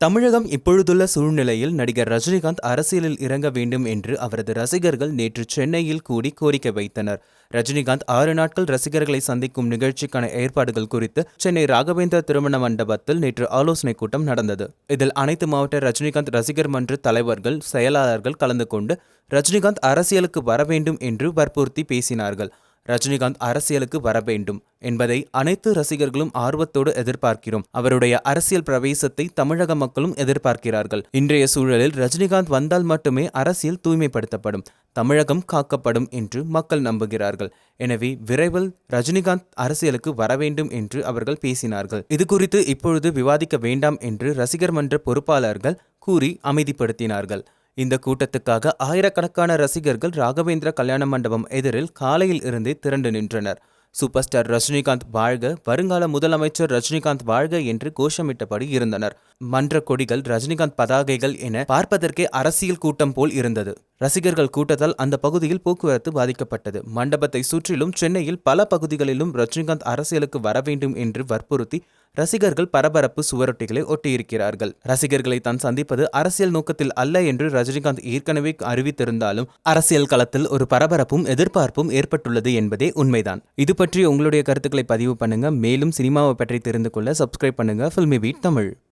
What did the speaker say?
தமிழகம் இப்பொழுதுள்ள சூழ்நிலையில் நடிகர் ரஜினிகாந்த் அரசியலில் இறங்க வேண்டும் என்று அவரது ரசிகர்கள் நேற்று சென்னையில் கூடி கோரிக்கை வைத்தனர். ரஜினிகாந்த் ஆறு நாட்கள் ரசிகர்களை சந்திக்கும் நிகழ்ச்சிக்கான ஏற்பாடுகள் குறித்து சென்னை ராகவேந்திர திருமண மண்டபத்தில் நேற்று ஆலோசனைக் கூட்டம் நடந்தது. இதில் அனைத்து மாவட்ட ரஜினிகாந்த் ரசிகர் மன்ற தலைவர்கள் செயலாளர்கள் கலந்து கொண்டு ரஜினிகாந்த் அரசியலுக்கு வர வேண்டும் என்று வற்புறுத்தி பேசினார்கள். ரஜினிகாந்த் அரசியலுக்கு வர வேண்டும் என்பதை அனைத்து ரசிகர்களும் ஆர்வத்தோடு எதிர்பார்க்கிறோம். அவருடைய அரசியல் பிரவேசத்தை தமிழக மக்களும் எதிர்பார்க்கிறார்கள். இன்றைய சூழலில் ரஜினிகாந்த் வந்தால் மட்டுமே அரசியல் தூய்மைப்படுத்தப்படும் தமிழகம் காக்கப்படும் என்று மக்கள் நம்புகிறார்கள். எனவே விரைவில் ரஜினிகாந்த் அரசியலுக்கு வர வேண்டும் என்று அவர்கள் பேசினார்கள். இது குறித்து இப்பொழுது விவாதிக்க வேண்டாம் என்று ரசிகர் மன்ற பொறுப்பாளர்கள் கூறி அமைதிப்படுத்தினார்கள். இந்த கூட்டத்துக்காக ஆயிரக்கணக்கான ரசிகர்கள் ராகவேந்திர கல்யாண மண்டபம் எதிரில் காலையில் இருந்தே திரண்டு நின்றனர். சூப்பர் ஸ்டார் ரஜினிகாந்த் வாழ்க வருங்கால முதலமைச்சர் ரஜினிகாந்த் வாழ்க என்று கோஷமிட்டபடி இருந்தனர். மன்ற கொடிகள் ரஜினிகாந்த் பதாகைகள் என பார்ப்பதற்கே அரசியல் கூட்டம் போல் இருந்தது. ரசிகர்கள் கூட்டத்தால் அந்த பகுதியில் போக்குவரத்து பாதிக்கப்பட்டது. மண்டபத்தை சுற்றிலும் சென்னையில் பல பகுதிகளிலும் ரஜினிகாந்த் அரசியலுக்கு வர வேண்டும் என்று வற்புறுத்தி ரசிகர்கள் பரபரப்பு சுவரொட்டிகளை ஒட்டியிருக்கிறார்கள். ரசிகர்களை தான் சந்திப்பது அரசியல் நோக்கத்தில் அல்ல என்று ரஜினிகாந்த் ஏற்கனவே அறிவித்திருந்தாலும் அரசியல் களத்தில் ஒரு பரபரப்பும் எதிர்பார்ப்பும் ஏற்பட்டுள்ளது என்பதே உண்மைதான். இது பற்றி உங்களுடைய கருத்துக்களை பதிவு பண்ணுங்க. மேலும் சினிமாவை பற்றி தெரிந்து கொள்ள சப்ஸ்கிரைப் பண்ணுங்க. Filmibeat Tamil.